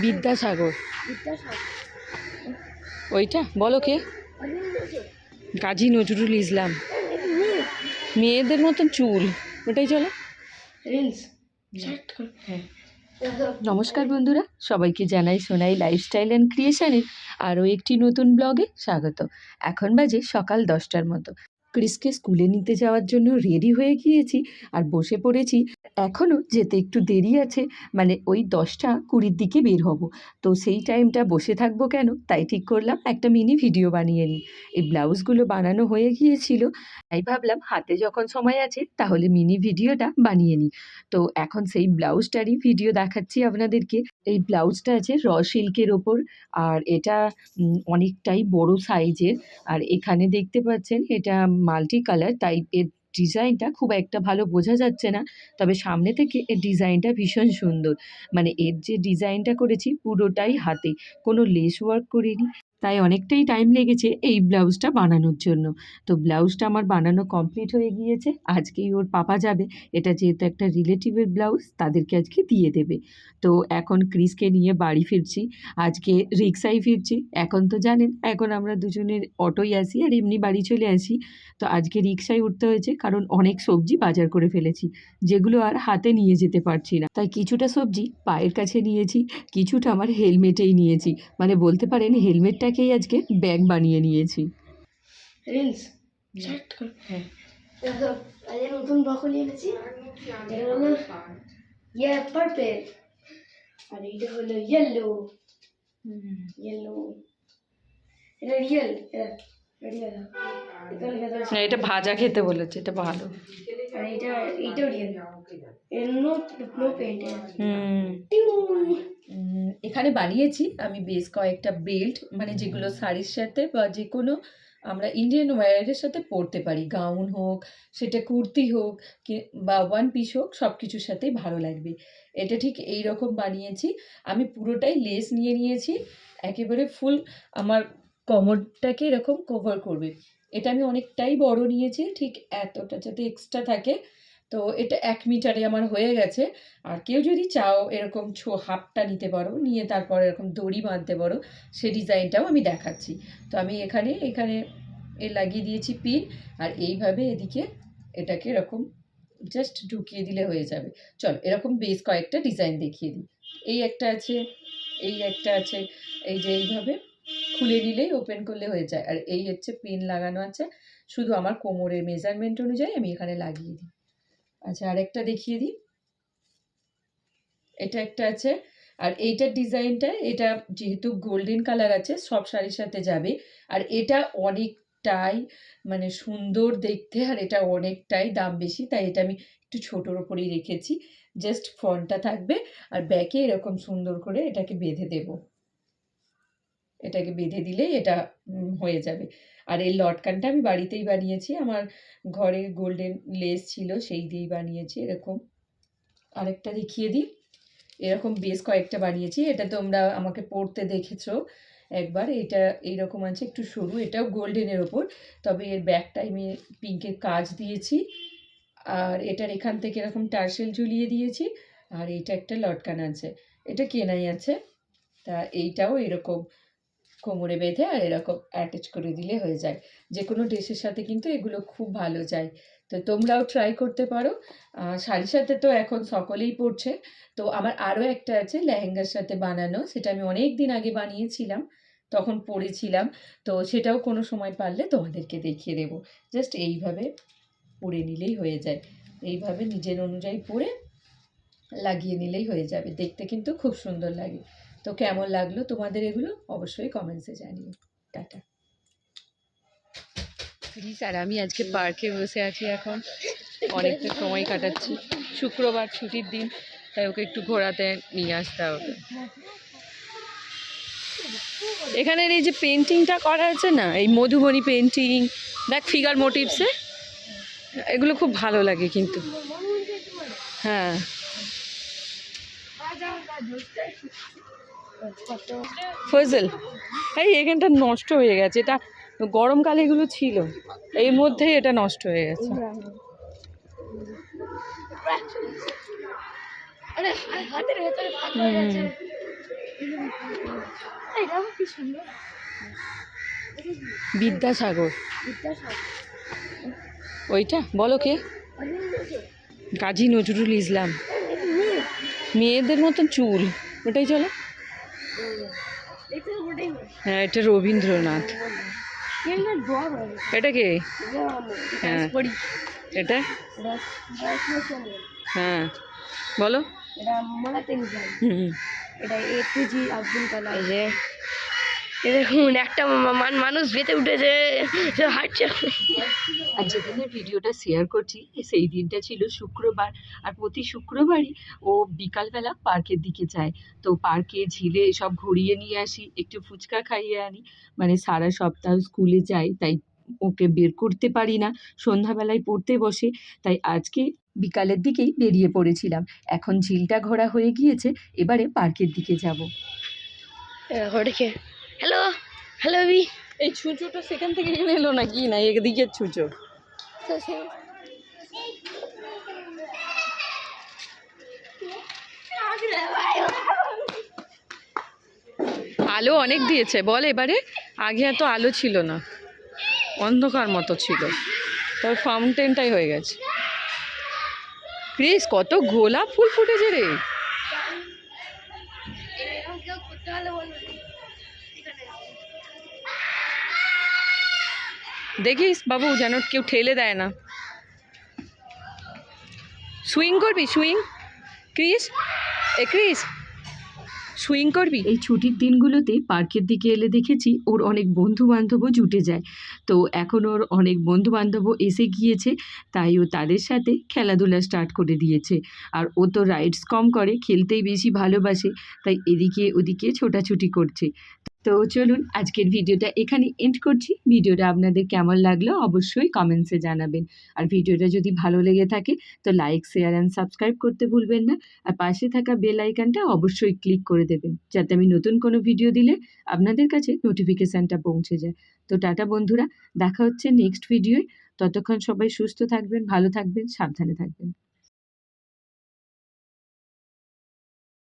বিদ্যাসাগর। ওইটা? বলো কে? কাজী নজরুল ইসলাম। মেয়েদের মতন চুল। ওটাই চলো। রিলস। হ্যাঁ। নমস্কার বন্ধুরা সবাইকে জানাই সোনাই লাইফস্টাইল অ্যান্ড ক্রিয়েশনের আরও একটি নতুন ব্লগে স্বাগত। এখন বাজে সকাল দশটার মতো। ক্রিসকে স্কুলে নিতে যাওয়ার জন্য রেডি হয়ে গিয়েছি আর বসে পড়েছি। এখনও যেতে একটু দেরি আছে মানে ওই দশটা কুড়ির দিকে বের হব। তো সেই টাইমটা বসে থাকব কেন? তাই ঠিক করলাম, একটা মিনি ভিডিও বানিয়ে নিই। এই ব্লাউজগুলো বানানো হয়ে গিয়েছিল। তাই ভাবলাম, হাতে যখন সময় আছে, তাহলে মিনি ভিডিওটা বানিয়ে নিই। তো এখন সেই ব্লাউজটারই ভিডিও দেখাচ্ছি আপনাদেরকে। এই ব্লাউজটা আছে র সিল্কের ওপর, আর এটা অনেকটাই বড় সাইজের। আর এখানে দেখতে পাচ্ছেন, এটা মাল্টি কালার, তাই এর ডিজাইনটা খুব একটা ভালো বোঝা যাচ্ছে না, তবে সামনে থেকে এর ডিজাইনটা ভীষণ সুন্দর। মানে এর যে ডিজাইনটা করেছি পুরোটাই হাতে, কোনো লেস ওয়ার্ক করিনি। তাই অনেকটাই টাইম লেগেছে এই ব্লাউজটা বানানোর জন্য। তো ব্লাউজটা আমার বানানো কমপ্লিট হয়ে গিয়েছে, আজকেই ওর পাপা যাবে। এটা যেহেতু একটা রিলেটিভের ব্লাউজ তাদেরকে আজকে দিয়ে দেবে। তো এখন ক্রিসকে নিয়ে বাড়ি ফিরছি, আজকে রিক্সায় ফিরছি। এখন তো জানেন, এখন আমরা দুজনের অটোই আসি আর এমনি বাড়ি চলে আসি। তো আজকে রিক্সায় উঠতে হয়েছে, কারণ অনেক সবজি বাজার করে ফেলেছি, যেগুলো আর হাতে নিয়ে যেতে পারছি না। তাই কিছুটা সবজি পায়ের কাছে নিয়েছি, কিছুটা আমার হেলমেটেই নিয়েছি। মানে বলতে পারেন হেলমেটটাকেই আজকে ব্যাগ বানিয়ে নিয়েছি। রিলস? হ্যাঁ। আজকে নতুন ব্রকলি এনেছি। এটা ইয়ে পার্পেল আর এইটা হলো ইয়েলো ইয়েলো এটা রিয়েল এটা এটা না এটা ভাজা খেতে বলেছে এটা ভালো। আর এটা এইটাও রিয়েল নো নো পেইন্ট হুম। এখানে বানিয়েছি। আমি বেশ কয়েকটা বেল্ট মানে যেগুলো শাড়ির সাথে বা যে কোনো আমরা ইন্ডিয়ান ওয়্যারের সাথে পরতে পারি। গাউন হোক সেটা কুর্তি হোক বা ওয়ান পিস হোক সব কিছুর সাথেই ভালো লাগবে। এটা ঠিক এই রকম বানিয়েছি। আমি পুরোটাই লেস নিয়ে নিয়েছি। একেবারে ফুল আমার কমরটাকে এরকম কভার করবে। এটা আমি অনেকটাই বড় নিয়েছি ঠিক এতটা যাতে এক্সট্রা থাকে। তো এটা এক মিটারে আমার হয়ে গেছে। আর কেউ যদি চাও এরকম ছো হাফটা নিতে পারো, নিয়ে তারপর এরকম দড়ি বাঁধতে পারো, সে ডিজাইনটাও আমি দেখাচ্ছি। তো আমি এখানে এখানে এ লাগিয়ে দিয়েছি পিন, আর এইভাবে এদিকে এটাকে এরকম জাস্ট ঢুকিয়ে দিলে হয়ে যাবে। চলো এরকম বেশ কয়েকটা ডিজাইন দেখিয়ে দিই। এই একটা আছে, এই একটা আছে, এই যে এইভাবে খুলে নিলেই ওপেন করলে হয়ে যায়। আর এই হচ্ছে পিন লাগানো আছে। শুধু আমার কোমরের মেজারমেন্ট অনুযায়ী আমি এখানে লাগিয়ে দিই। আচ্ছা আরেকটা দেখিয়ে দিই। এটা একটা আছে। আর এইটার ডিজাইনটা, এটা যেহেতু গোল্ডেন কালার আছে, সব শাড়ির সাথে যাবে। আর এটা অনেকটাই মানে সুন্দর দেখতে, আর এটা অনেকটাই দাম বেশি, তাই এটা আমি একটু ছোটোর ওপরেই রেখেছি। জাস্ট ফ্রন্টটা থাকবে, আর ব্যাকে এরকম সুন্দর করে এটাকে বেঁধে দেব। এটাকে বেঁধে দিলেই এটা হয়ে যাবে। আর এই লটকানটা আমি বাড়িতেই বানিয়েছি। আমার ঘরে গোল্ডেন লেস ছিল, সেই দিয়েই বানিয়েছি এরকম। আরেকটা দেখিয়ে দিই। এরকম বেশ কয়েকটা বানিয়েছি। এটা তোমরা আমাকে পড়তে দেখেছ একবার। এটা এইরকম আছে, একটু সরু। এটাও গোল্ডেনের ওপর। তবে এর ব্যাকটা আমি পিঙ্কের কাজ দিয়েছি। আর এটার এখান থেকে এরকম টার্সেল ঝুলিয়ে দিয়েছি। আর এটা একটা লটকান আছে। এটা কেনাই আছে। তা এইটাও এরকম। কোমরে বেঁধে আর এরকম অ্যাটাচ করে দিলে হয়ে যায়। যে কোনো ড্রেসের সাথে কিন্তু এগুলো খুব ভালো যায়। তো তোমরাও ট্রাই করতে পারো। শাড়ির সাথে তো এখন সকলেই পরছে। তো আমার আরও একটা আছে লেহেঙ্গার সাথে বানানো। সেটা আমি অনেক দিন আগে বানিয়েছিলাম, তখন পরেছিলাম। তো সেটাও কোনো সময় পারলে তোমাদেরকে দেখিয়ে দেবো। জাস্ট এইভাবে পরে নিলেই হয়ে যায়। এইভাবে নিজের অনুযায়ী পরে লাগিয়ে নিলেই হয়ে যাবে। দেখতে কিন্তু খুব সুন্দর লাগে। তো কেমন লাগল তোমাদের এগুলো? অবশ্যই কমেন্টসে জানিও। টাটা। প্লিজ, আর আমি আজকে পার্কে বসে আছি এখন। অনেকটা সময় কাটাচ্ছি। শুক্রবার ছুটির দিন, তাই ওকে একটু ঘোরাতে নিয়ে আসতে হবে। এখানের এই যে পেন্টিংটা করা আছে না, এই মধুবনী পেন্টিং দেখ ফিগার মোটিভসে এগুলো খুব ভালো লাগে কিন্তু। হ্যাঁ। ফজল এই এখানটা নষ্ট হয়ে গেছে এটা গরমকালে এগুলো ছিল এই মধ্যেই এটা নষ্ট হয়ে গেছে। বিদ্যাসাগর। ওইটা? বলো কে? কাজী নজরুল ইসলাম। মেয়েদের মতন চুল ওটাই চলো। হ্যাঁ। এটা রবীন্দ্রনাথ। এটা কে? হ্যাঁ। হ্যাঁ। এটা? হ্যাঁ। বলো। হুম এটা এপিজি আব্দুল কালাম। দেখুন একটা মান- মানুষ বেঁচে উঠেছে হাঁটছে। আর যেদিনের ভিডিওটা শেয়ার করছি সেই দিনটা ছিল শুক্রবার। আর প্রতি শুক্রবারই ও বিকালবেলা পার্কের দিকে যায়। তো পার্কে ঝিলে সব ঘুরিয়ে নিয়ে আসি একটু ফুচকা খাইয়ে আনি। মানে সারা সপ্তাহ স্কুলে যাই তাই ওকে বের করতে পারি না। সন্ধ্যাবেলায় পড়তে বসে তাই আজকে বিকালের দিকেই বেরিয়ে পড়েছিলাম। এখন ঝিলটা ঘোরা হয়ে গিয়েছে এবারে পার্কের দিকে যাব। হ্যালো হ্যালো বি এই ছুঁচোটা সেখান থেকে এখানে এলো না কি না এদিকে ছুঁচো আলো অনেক দিয়েছে বল এবারে। আগে এত আলো ছিল না। অন্ধকার মতো ছিল। তবে ফাউন্টেনটাই হয়ে গেছে। প্লিজ কত গোলাপ ফুল ফুটেছে রে। দেখিস বাবু যেন কেউ ঠেলে দেয় না। সুইং করবি, সুইং? ক্রিস? এ ক্রিস, সুইং করবি? এই ছুটির দিনগুলোতে পার্কের দিকে এলে দেখেছি ওর অনেক বন্ধু বান্ধবও জুটে যায়। তো এখন ওর অনেক বন্ধু বান্ধবও এসে গিয়েছে, তাই ও তাদের সাথে খেলাধুলা স্টার্ট করে দিয়েছে। আর ও তো রাইডস কম করে, খেলতেই বেশি ভালোবাসে, তাই এদিকে ওদিকে ছোটাছুটি করছে। তো চলুন আজকের ভিডিওটা এখানে এন্ড করছি। ভিডিওটা আপনাদের কেমন লাগল অবশ্যই কমেন্টসে জানাবেন। আর ভিডিওটা যদি ভালো লেগে থাকে, তো লাইক শেয়ার অ্যান্ড সাবস্ক্রাইব করতে ভুলবেন না। আর পাশে থাকা বেল আইকনটা অবশ্যই ক্লিক করে দেবেন, যাতে আমি নতুন কোনো ভিডিও দিলে আপনাদের কাছে নোটিফিকেশানটা পৌঁছে যায়। তো টাটা বন্ধুরা, দেখা হচ্ছে নেক্সট ভিডিওয় ততক্ষণ সবাই সুস্থ থাকবেন, ভালো থাকবেন, সাবধানে থাকবেন।